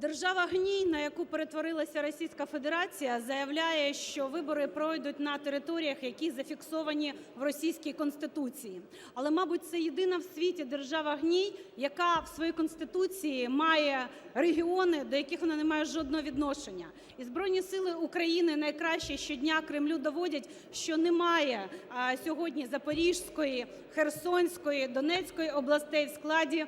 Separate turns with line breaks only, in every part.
Держава гній, на яку перетворилася Російська Федерація, заявляє, що вибори пройдуть на територіях, які зафіксовані в російській конституції. Але, мабуть, це єдина в світі держава гній, яка в своїй конституції має регіони, до яких вона не має жодного відношення. І Збройні сили України найкраще щодня Кремлю доводять, що немає а, сьогодні Запорізької, Херсонської, Донецької областей в складі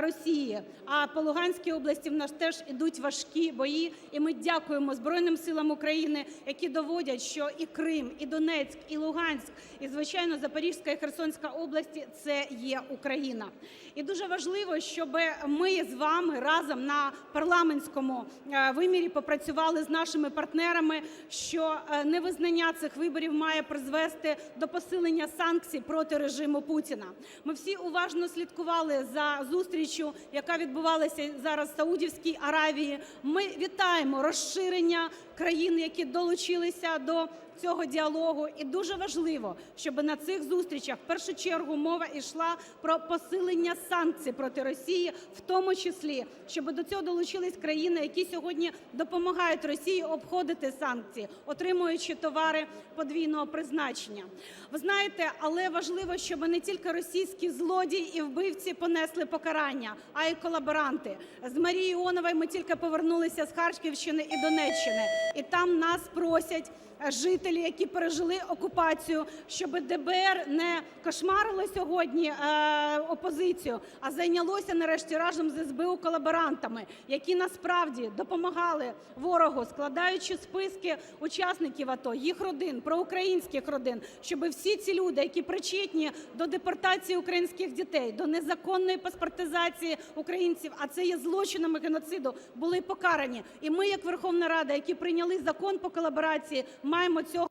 Росії. А по Луганській області в нас теж ідуть важкі бої. І ми дякуємо Збройним силам України, які доводять, що і Крим, і Донецьк, і Луганськ, і звичайно Запорізька і Херсонська області це є Україна. І дуже важливо, щоб ми з вами разом на парламентському е, вимірі попрацювали з нашими партнерами, що е, невизнання цих виборів має призвести до посилення санкцій проти режиму Путіна. Ми всі уважно слідкували за зустрічю, яка відбувалася зараз в Саудівській Аравії. Ми вітаємо розширення країн, які долучилися до цього діалогу. І дуже важливо, щоб на цих зустрічах в першу чергу мова йшла про посилення санкцій проти Росії, в тому числі, щоб до цього долучились країни, які сьогодні допомагають Росії обходити санкції, отримуючи товари подвійного призначення. Ви знаєте, але важливо, щоб не тільки російські злодії і вбивці понесли покарання, а й колаборанти. З Марії Іонової ми тільки повернулися з Харківщини і Донеччини, і там нас просять жителі, які пережили окупацію, щоб ДБР не кошмарило сьогодні е, опозицію, а зайнялося нарешті разом з СБУ колаборантами, які насправді допомагали ворогу, складаючи списки учасників АТО, їх родин, проукраїнських родин, щоб всі ці люди, які причетні до депортації українських дітей, до незаконної паспортизації українців, а це є злочинами геноциду, були покарані. І ми, як Верховна Рада, які прийняли закон по колаборації, маємо цього